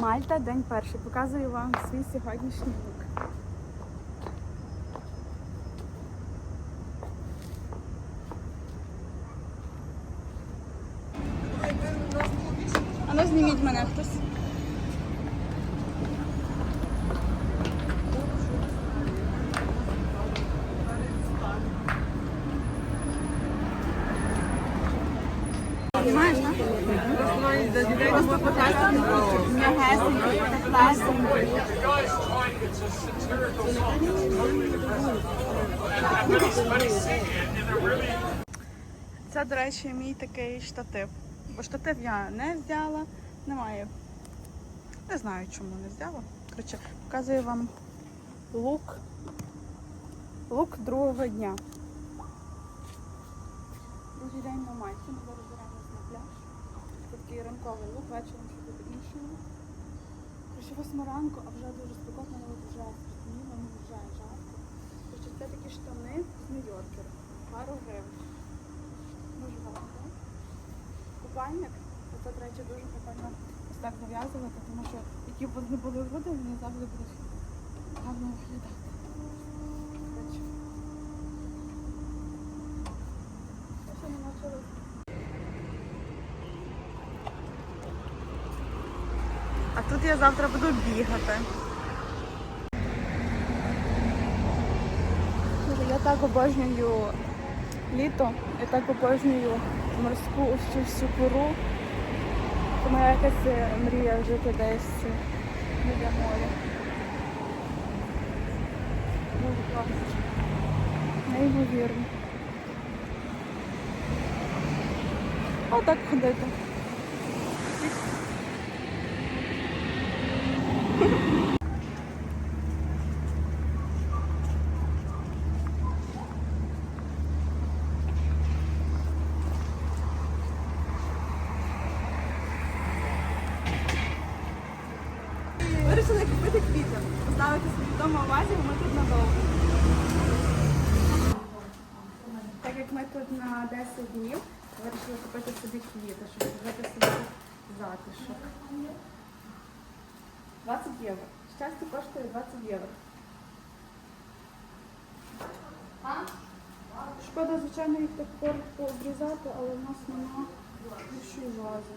Мальта, день перший. Показую вам свій сьогоднішній лук. А ну зніміть мене хтось. Знімаєш? Просто показати Це, до речі, мій такий штатив. Бо штатив я не взяла, немає. Не знаю, чому не взяла. Коротше, показую вам лук. Лук другого дня. Другий день на майці. Ми зараз беремося на пляж. Такий ранковий лук, вечором ще буде лук. Восьма ранку, а вже дуже спекотно, але вже стемніло, ну вже жарко. Коротше, це такі штани з Нью-Йоркера. Пару гривень. Дуже гарно. Купальник. Це, до речі, дуже прикольно ось так зав'язувати, тому що які б не були груди, вони завжди будуть гарно виглядати. Я ще не навчилась. Тут я завтра буду бігати. Я так обожнюю літо, я так обожнюю морську цю всю пору. Це моя якась е, мрія жити десь е, біля моря. Дуже класно. Неймовірно. Отак ходити. Вирішили купити квіти. Поставити собі вдома бо ми тут надовго. Так як ми тут на 10 днів, вирішили купити собі квіти, щоб зробити собі затишок. 20 євро. Щастя коштує 20 євро. Шкода, звичайно, їх так коротко обрізати, але в нас нема більшої вази.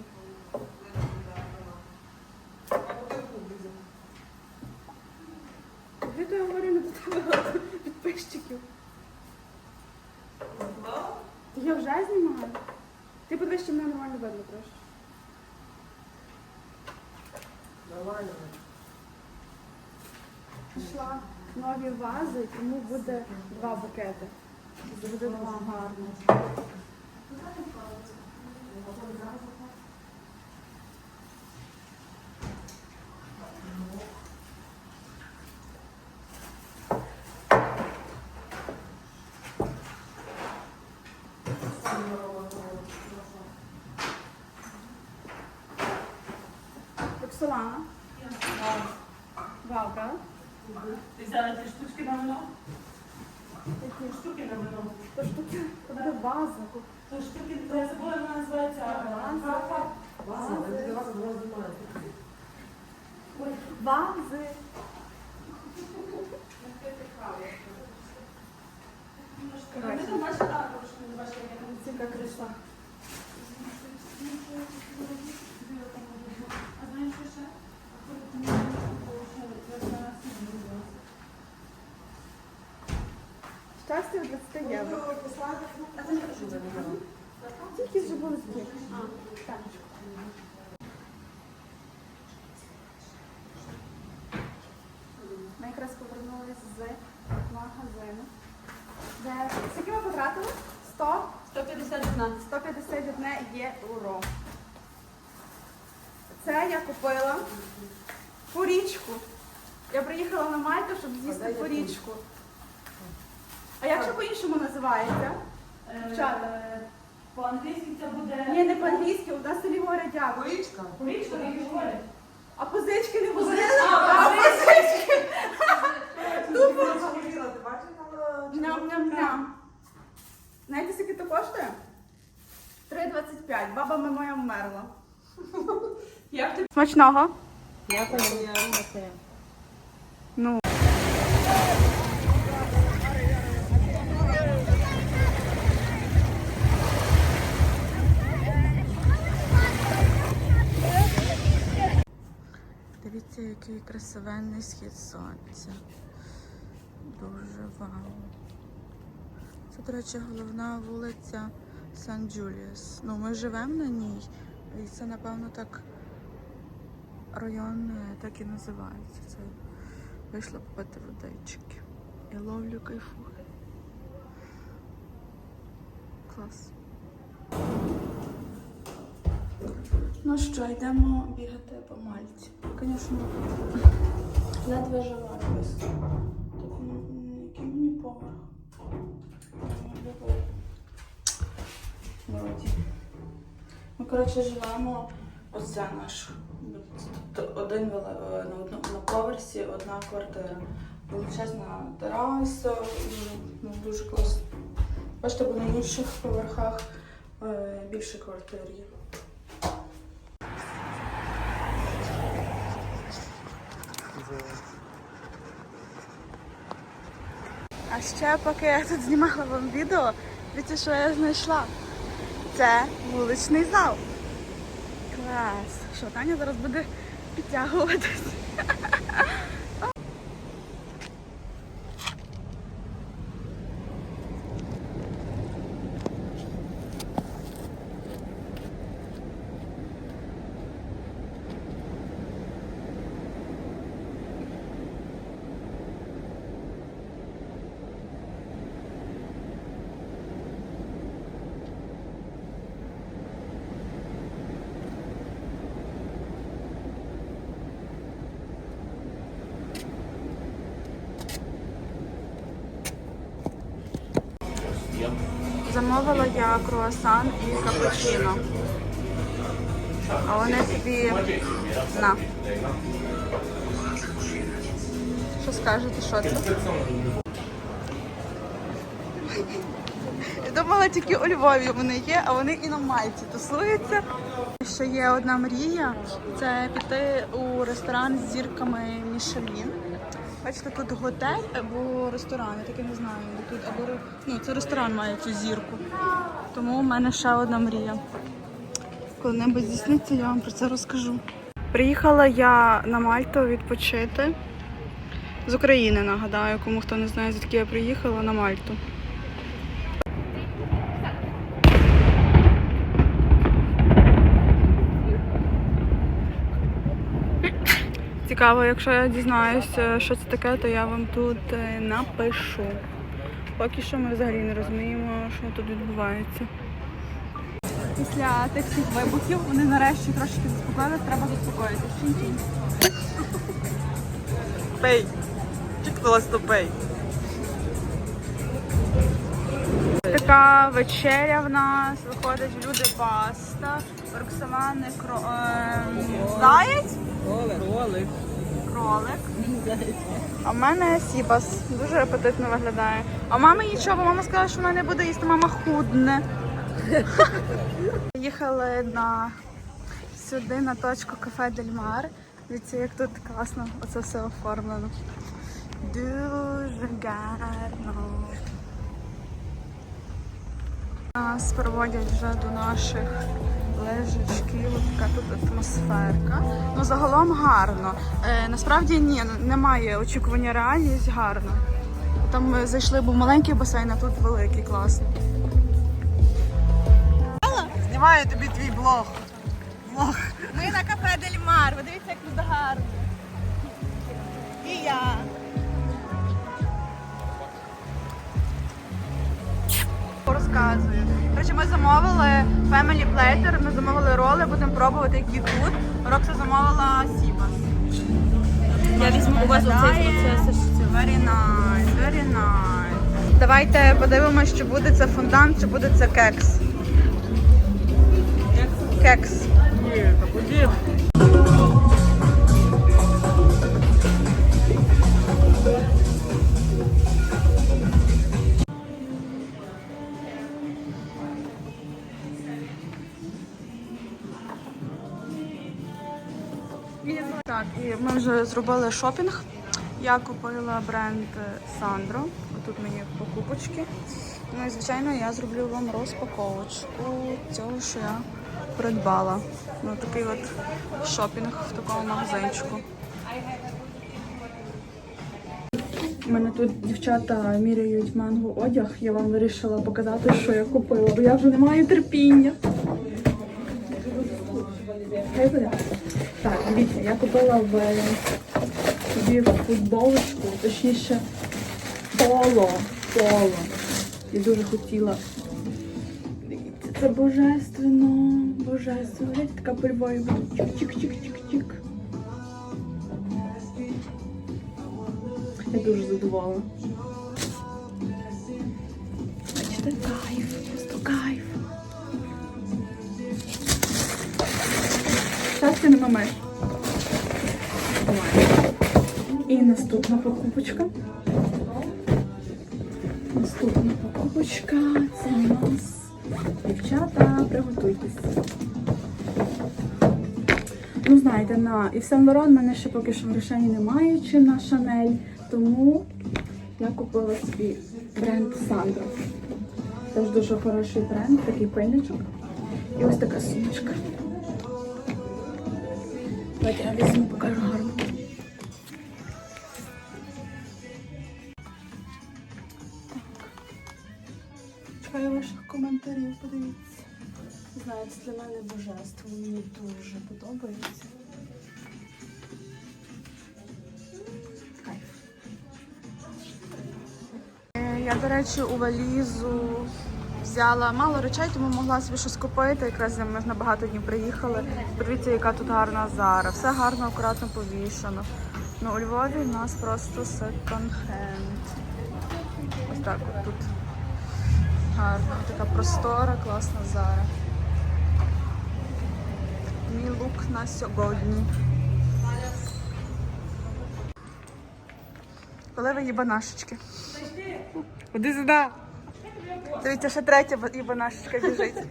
Тобі я говорю, не до тебе підписчиків. Я вже знімаю. Ти подивись, що мене нормально видно трошки. Нормально. Пішла нові вази, тому буде два букети. Буде два гарно. Роксолана. Ти взяла ті штучки на вино? Які штуки на вино? То штуки, то буде ваза. То штуки, я забула, вона називається База. База. Вази. ваза, вона знімає. Ой, Вази. Ми там бачили, а, трошки не бачили, як вона Ціка краса. А знаєш, що ще? Щастя в 20 євро. А це не кажу, за нього. Зробили такі. Так. Ми якраз повернулися з магазину. Де скільки ми потратили? 100? 151. 151 євро. Це я купила порічку. Я приїхала на Мальту, щоб з'їсти порічку. А як же по-іншому називається? Дівчата. Е, По-англійськи це буде... Ні, не по-англійськи, у нас селі говорять дякую. Порічка. Порічка, і говорять. А позички не возили? А, позички! Тупо. Ти бачиш. Ням-ням-ням. Знаєте, скільки то коштує? 3,25. Баба моя вмерла. Як Смачного. Дякую. Дивіться, який красивенний схід сонця. Дуже вау. Це, до речі, головна вулиця Сан Джуліас. Ну, ми живемо на ній, і це, напевно, так район так і називається. Це вийшла попити водички. І ловлю кайфую. Клас. Ну що, йдемо бігати по Мальті. Звісно, ледве жива якось. Який мені поверх. Ми, коротше, живемо. Оце наш. Один е, на одному поверсі одна квартира. Величезна тераса, ну, дуже класно. Бачите, бо на інших поверхах е, більше квартир є. А ще поки я тут знімала вам відео, дивіться, що я знайшла. Це вуличний зал. Клас. Що, Таня зараз буде підтягуватись. Замовила я круасан і капучино. А вони тобі на. Що скажете, що це? Я думала, тільки у Львові вони є, а вони і на Мальті тусуються. Ще є одна мрія це піти у ресторан з зірками Мішелін. Бачите, тут готель або ресторан, я таки не знаю. Тут або ну, це ресторан має цю зірку. Тому у мене ще одна мрія. Коли-небудь здійсниться, я вам про це розкажу. Приїхала я на Мальту відпочити. З України, нагадаю, кому хто не знає, звідки я приїхала на Мальту. Цікаво, якщо я дізнаюся, що це таке, то я вам тут е, напишу. Поки що ми взагалі не розуміємо, що тут відбувається. Після тих всіх вибухів вони нарешті трошки заспокоїлися, треба заспокоїтися. Чинь-чинь. Пей. Чекнулась то Така вечеря в нас виходить люди паста, роксолани, кро... ем, заєць. Ролик. кролик. А в мене сібас. Дуже апетитно виглядає. А мама нічого, мама сказала, що вона не буде їсти, мама худне. Їхали на сюди на точку кафе Дель Мар. Дивіться, як тут класно оце все оформлено. Дуже гарно. Нас проводять вже до наших лежачків. Така тут атмосферка. Ну, загалом гарно. Е, насправді ні, немає очікування реальність гарно. Там ми зайшли, був маленький басейн, а тут великий, класний. Знімаю тобі твій блог. Ми на кафе Дель Мар. Ви дивіться, як тут гарно. Розказую. Коротше, ми замовили Family Platter, ми замовили роли, будемо пробувати, які тут. Рокса замовила Сібас. Я візьму у вас оцей. Very nice, very nice. Давайте подивимося, чи буде це фондан, чи буде це кекс. Кекс. Зробили шопінг. Я купила бренд Сандро. Тут мені покупочки. Ну і звичайно я зроблю вам розпаковочку цього, що я придбала. Ну такий от шопінг в такому магазинчику. У мене тут дівчата міряють манго одяг. Я вам вирішила показати, що я купила, бо я вже не маю терпіння. Хай буде. Я купила в собі футболочку, точніше поло. Поло. Я дуже хотіла. Дивіться, це божественно, божественно. Гляньте, така по Львові буде чик-чик-чик-чик-чик. Я дуже задоволена. Бачите, кайф, просто кайф. Щастя не маме. І наступна покупочка. Наступна покупочка. Це у нас дівчата, приготуйтесь. Ну, знаєте, на Ів Сен Лоран мене ще поки що в грошей немає, чи на Шанель, тому я купила собі бренд Сандро. Теж дуже хороший бренд, такий пильничок. І ось така сумочка. Давайте я візьму, покажу гарно. Подивіться. Знаєте, для мене божество, мені дуже подобається. Я, до речі, у валізу взяла мало речей, тому могла собі щось купити. Якраз ми ж на багато днів приїхали. Подивіться, яка тут гарна зара. Все гарно, акуратно повішано. Ну, у Львові в нас просто секонд-хенд. Ось так от тут. Гарно, така простора, класна зара. Мій лук на сьогодні. Коли їбанашечки? Ходи сюди. Дивіться, ще третя ба- їбанашечка біжить.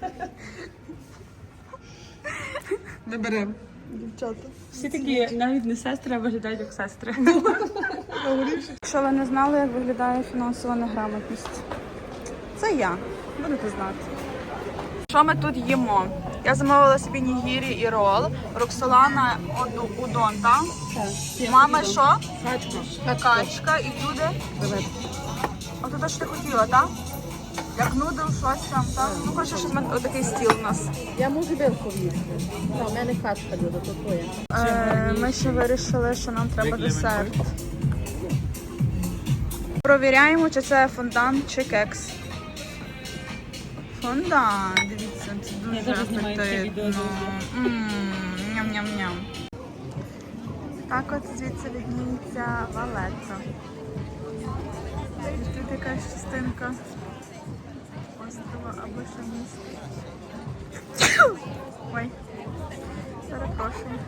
Не беремо. Дівчата. Всі такі навіть не сестри, а виглядають як сестри. Якщо ви не знали, як виглядає фінансова неграмотність, це я. Будете знати. Що ми тут їмо? Я замовила собі нігірі і рол, Роксолана оду, удон, так? Мама що? Качка. Качка і люди. Ото те, що ти хотіла, так? Як нудл, щось там, так? Ну, коротше, щось ми- отакий стіл у нас. Я можу білку їсти. Та, у мене качка люда, то твоя. Е, ми ще вирішили, що нам треба десерт. Провіряємо, чи це фондан чи кекс. Фондан, дивіться, це дуже апетитно. Ням-ням-ням. Так от звідси відніється валеца. І тут якась частинка острова або ще міста. Ой, перепрошую.